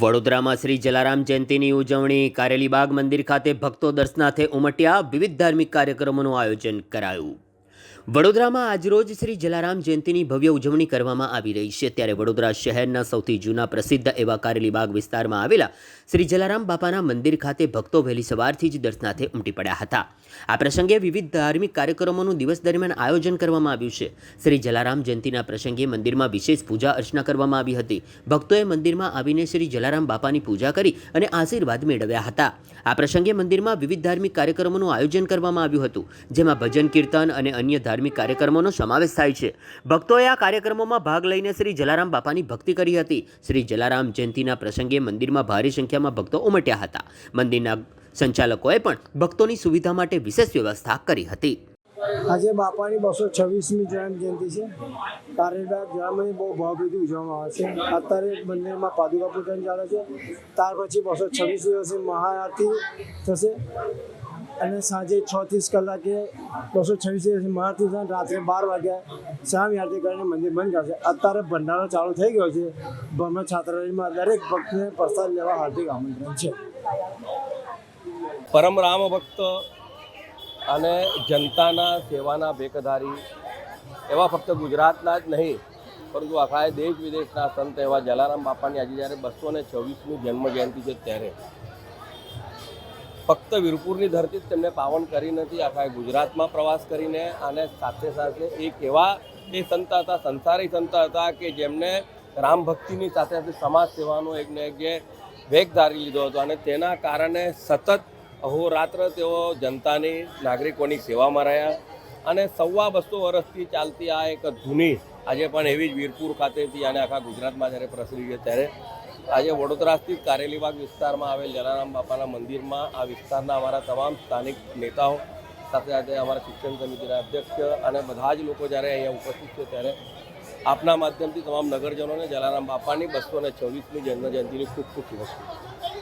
વડોદરામાં શ્રી જલારામ જયંતિની ઉજવણી, કારેલીબાગ મંદિર ખાતે ભક્તો દર્શનાર્થે ઉમટ્યા, વિવિધ ધાર્મિક કાર્યક્રમોનું આયોજન કરાયું. વડોદરામાં આજરોજ શ્રી જલારામ જયંતિની ભવ્ય ઉજવણી કરવામાં આવી રહી છે. ત્યારે વડોદરા શહેરના સૌથી જૂના પ્રસિદ્ધ એવા કારેલીબાગ વિસ્તારમાં આવેલા શ્રી જલારામ બાપાના મંદિર ખાતે ભક્તો વહેલી સવારથી જ દર્શનાર્થે ઉમટી પડ્યા હતા. આ પ્રસંગે વિવિધ ધાર્મિક કાર્યક્રમોનું દિવસ દરમિયાન આયોજન કરવામાં આવ્યું છે. શ્રી જલારામ જયંતિના પ્રસંગે મંદિરમાં વિશેષ પૂજા અર્ચના કરવામાં આવી હતી. ભક્તોએ મંદિરમાં આવીને શ્રી જલારામ બાપાની પૂજા કરી અને આશીર્વાદ મેળવ્યા હતા. આ પ્રસંગે મંદિરમાં વિવિધ ધાર્મિક કાર્યક્રમોનું આયોજન કરવામાં આવ્યું હતું. જેમાં ભજન, કીર્તન અને અન્ય ધાર્મિક કાર્યક્રમોનો સમાવેશ થાય છે. ભક્તોએ આ કાર્યક્રમોમાં ભાગ લઈને શ્રી જલારામ બાપાની ભક્તિ કરી હતી. શ્રી જલારામ જયંતિના પ્રસંગે મંદિરમાં ભારે સંખ્યામાં ભક્તો ઉમટ્યા હતા. મંદિરના સંચાલકોએ પણ ભક્તોની સુવિધા માટે વિશેષ વ્યવસ્થા કરી હતી. આજે બાપાની બસો છવ્વીસમી જન્મ જયંતિ છે. કારેડા જન્મની બહુ ભાવભીથી ઉજવવામાં આવે છે. અત્યારે મંદિરમાં પાદુકા પૂજન ચાલે છે. ત્યાર પછી બસો છવ્વીસ દિવસે મહાઆરતી થશે. અને સાંજે છ ત્રીસ કલાકે બસો છવ્વીસ મહાઆરતી રાત્રે બાર વાગ્યા શામ આરતી કરીને મંદિર બંધ કરશે અત્યારે ભંડારો ચાલુ થઈ ગયો છે. બ્રહ્મ છાત્રાલયમાં દરેક ભક્તને પ્રસાદ લેવા હાર્દિક આમંત્રણ છે. પરમ રામ ભક્ત અને જનતાના સેવાના ભેકધારી એવા ફક્ત ગુજરાતના જ નહીં, પરંતુ આખા દેશ વિદેશના સંત એવા જલારામ બાપાની આજે જ્યારે બસો ને છવ્વીસમી જન્મ જયંતિ છે ત્યારે. ફક્ત વીરપુરની ધરતી જ તેમને પાવન કરી નથી, આખા ગુજરાતમાં પ્રવાસ કરીને અને સાથે સાથે એક એવા એ સંત હતા, સંસારી સંત હતા કે જેમને રામ ભક્તિની સાથે સાથે સમાજ સેવાનો એક ને એક જે વેગ ધારી લીધો હતો અને તેના કારણે સતત અહોરાત્ર તેઓ જનતાની, નાગરિકોની સેવામાં રહ્યા અને સવા બસો વર્ષથી ચાલતી આ એક ધૂની આજે પણ એવી જ વીરપુર ખાતેથી અને આખા ગુજરાતમાં જ્યારે પ્રસરી છે, ત્યારે આજે વડોદરા સ્થિત કારેલીબાગ વિસ્તારમાં આવેલ જલારામ બાપાના મંદિરમાં આ વિસ્તારના અમારા તમામ સ્થાનિક નેતાઓ સાથે સાથે અમારા શિક્ષણ સમિતિના અધ્યક્ષ અને બધા જ લોકો જ્યારે અહીંયા ઉપસ્થિત છે ત્યારે આપના માધ્યમથી તમામ નગરજનોને જલારામ બાપાની બસો ને છવ્વીસમી જન્મજયંતિની ખૂબ ખૂબ શુભેચ્છા